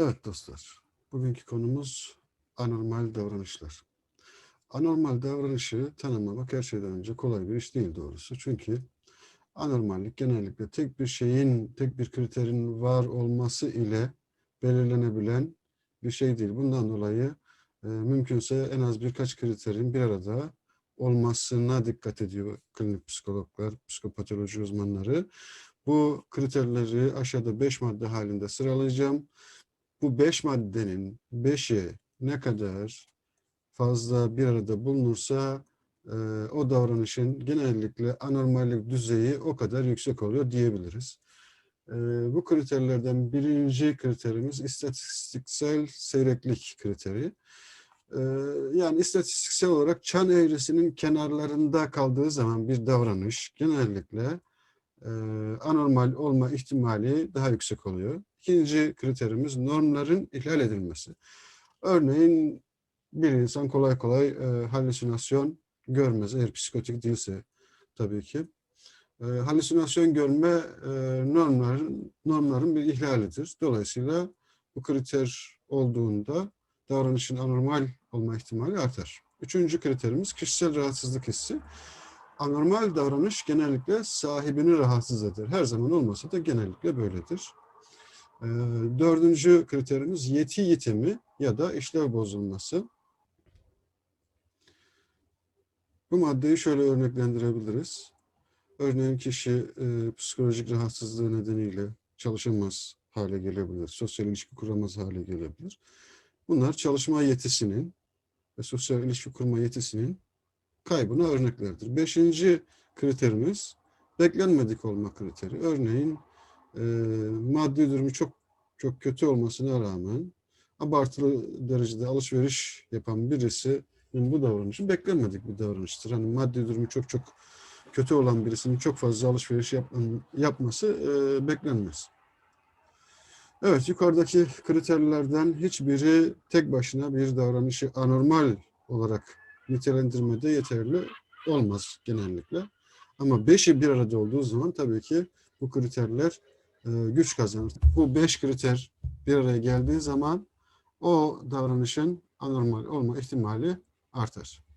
Evet dostlar, bugünkü konumuz anormal davranışlar. Anormal davranışı tanımlamak her şeyden önce kolay bir iş değil doğrusu. Çünkü anormallik genellikle tek bir şeyin, tek bir kriterin var olması ile belirlenebilen bir şey değil. Bundan dolayı e, mümkünse en az birkaç kriterin bir arada olmasına dikkat ediyor klinik psikologlar, psikopatoloji uzmanları. Bu kriterleri aşağıda beş madde halinde sıralayacağım bu beş maddenin beşi ne kadar fazla bir arada bulunursa e, o davranışın genellikle anormallik düzeyi o kadar yüksek oluyor diyebiliriz. E, bu kriterlerden birinci kriterimiz istatistiksel seyreklik kriteri. E, yani istatistiksel olarak çan eğrisinin kenarlarında kaldığı zaman bir davranış genellikle e, anormal olma ihtimali daha yüksek oluyor. İkinci kriterimiz normların ihlal edilmesi. Örneğin bir insan kolay kolay e, halüsinasyon görmez eğer psikotik değilse tabii ki. E, halüsinasyon görme e, normların normların bir ihlalidir. Dolayısıyla bu kriter olduğunda davranışın anormal olma ihtimali artar. Üçüncü kriterimiz kişisel rahatsızlık hissi. Anormal davranış genellikle sahibini rahatsız eder. Her zaman olmasa da genellikle böyledir. Ee, dördüncü kriterimiz yeti yitimi ya da işlev bozulması. Bu maddeyi şöyle örneklendirebiliriz. Örneğin kişi e, psikolojik rahatsızlığı nedeniyle çalışamaz hale gelebilir, sosyal ilişki kuramaz hale gelebilir. Bunlar çalışma yetisinin ve sosyal ilişki kurma yetisinin kaybına örneklerdir. Beşinci kriterimiz beklenmedik olma kriteri. Örneğin e, maddi durumu çok çok kötü olmasına rağmen abartılı derecede alışveriş yapan birisinin bu davranışı beklenmedik bir davranıştır. Hani maddi durumu çok çok kötü olan birisinin çok fazla alışveriş yapman, yapması e, beklenmez. Evet, yukarıdaki kriterlerden hiçbiri tek başına bir davranışı anormal olarak nitelendirmede yeterli olmaz genellikle. Ama beşi bir arada olduğu zaman tabii ki bu kriterler e, güç kazanır. Bu beş kriter bir araya geldiği zaman o davranışın anormal olma ihtimali artar.